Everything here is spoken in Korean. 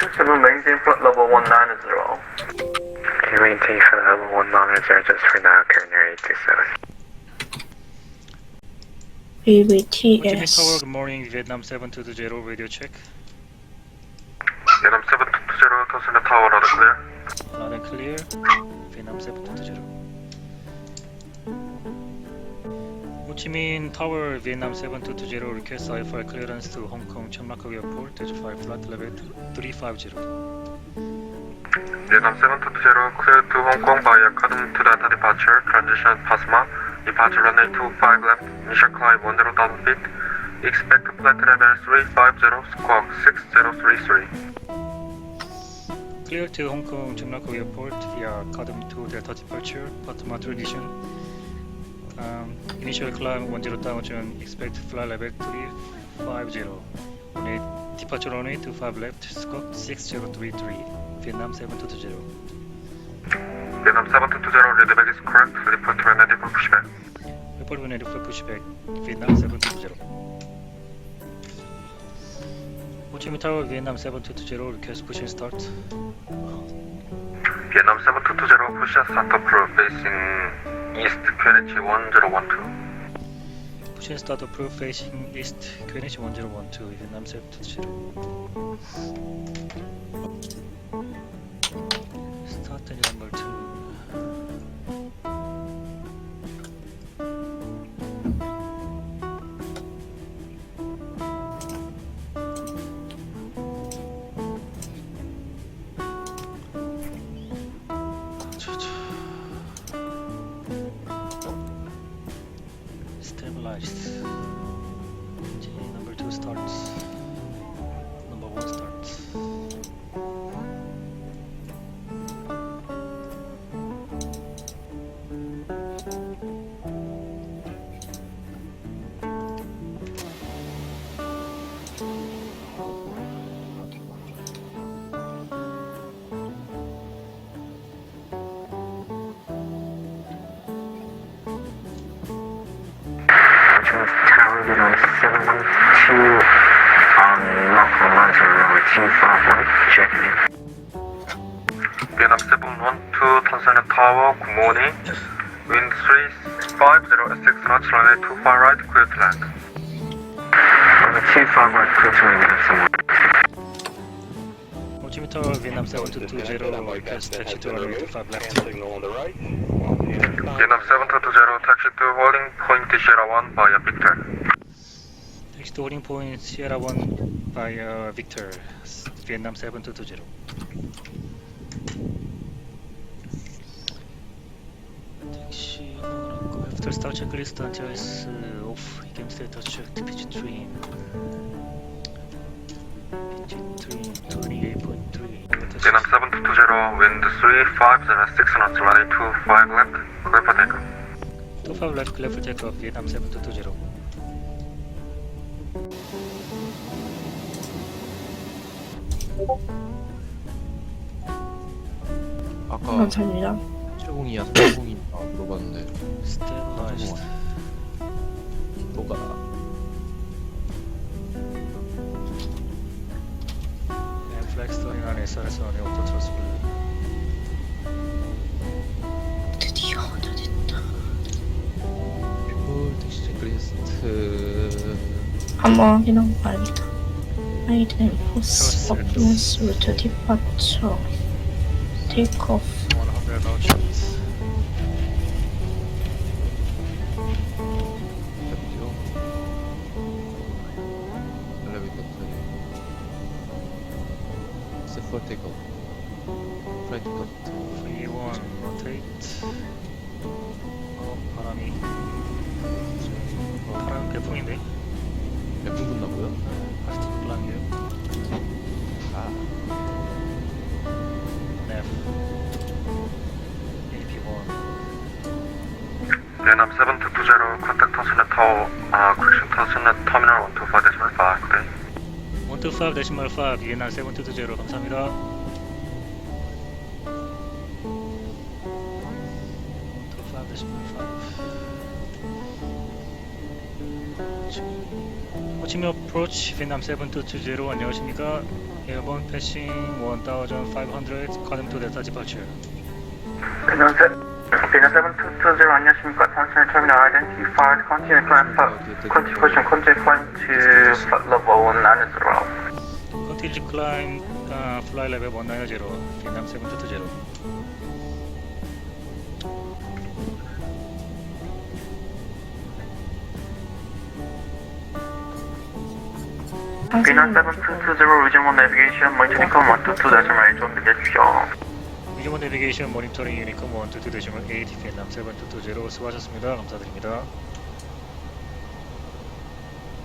Consider maintain for level 190. Can you maintain flight level 190 just for now, Kerner 827? AVTS. Tower, good morning, Vietnam 720 radio check. Vietnam 720 Tower, not clear. Not clear. Vietnam 720. 호치민 Tower, Vietnam 7220, request IFR clearance to Hong Kong Chunmakau Airport, Stage 5, flight level 350. Vietnam 7220, clear to Hong Kong by Academy to data departure, transition Pasma, departure runway 25 left, initial climb 10,000 feet, expect flight level 350, squawk 6033. Clear to Hong Kong Chunmakau Airport via Academy to data departure, Patma transition. Initial climb 10,000, expect flight level 350. Need departure only 25 left, scope 6033, Vietnam 7220. Vietnam 7220, readback is correct, report to Renadi for pushback. Report to Renadi for pushback, Vietnam 7220. 호치민 타워 Vietnam 7220, request pushing start. Vietnam 7220, push us start approach facing east, QNH 1012. Who can start the proof-facing list? Quenich one zero one two. Even I'm safe to zero. Start the number two. 이런 쓰는 치우 안막만 설명을 진수하고 제기 연합세분 원투 탄산의 타워 구모니 Wind three five zero six knots, runway 25 right, clear to land. Runway 25 right, clear to land, Jimmy Vietnam 7220, request taxi to Vietnam 7220, taxi to holding point Sierra 1 by Victor. Taxi to holding point Sierra 1 by Victor, Vietnam 7220. After star checklist until it's uh, off, game status checked PG3 PG3 28.3 Denim 720, wind 35 hundred seventy two five 6 knots, running 25 left, clear for takeoff 25 left, clear for takeoff, Vietnam 7220 아까 감사합니다. 3 7이야 370이니까 물어봤는데 스테라이스 뭐가 플렉스톤이 안에 SRS원이 없고 철수 드디어 얻어졌다. 올 택시 체크리스트 한번 이런 거 알겠다. 아이덴 포스 퍼포먼스 루트 디파처 테이크 오프 We're about trees. vertical. Flight cut. 31 rotate. 어, 바람이. 바람 개풍인데? Venom 720, contact Thousand Tower, uh, correction Thousand Terminal 125.5, okay? 125.5, VNR 720, 감사합니다. 125.5. 호치민 어프로치 베트남 7220 안녕하십니까 일본 패싱 1500 쿼덤 2 델타 디파츄 안녕하세요 대나사분 투투들 안녕하십니까. 당신의 터미널 아이덴티티 파일 컨티뉴 클라이프 컨티포션 컨티 포인트 러버 원 안에서로 컨티지 클라임 아, 플라이 레벨 원 나이어 제로 갱남 세븐 투투 제로 비나 세븐 투투 제로 리전 원 내비게이션 모니터링 컴 원투투 다시 말좀 드리십시오. 미주먼 내비게이션 모니터링 유니크 122 대시멀 ATPN 남7번220 수고하셨습니다. 감사드립니다.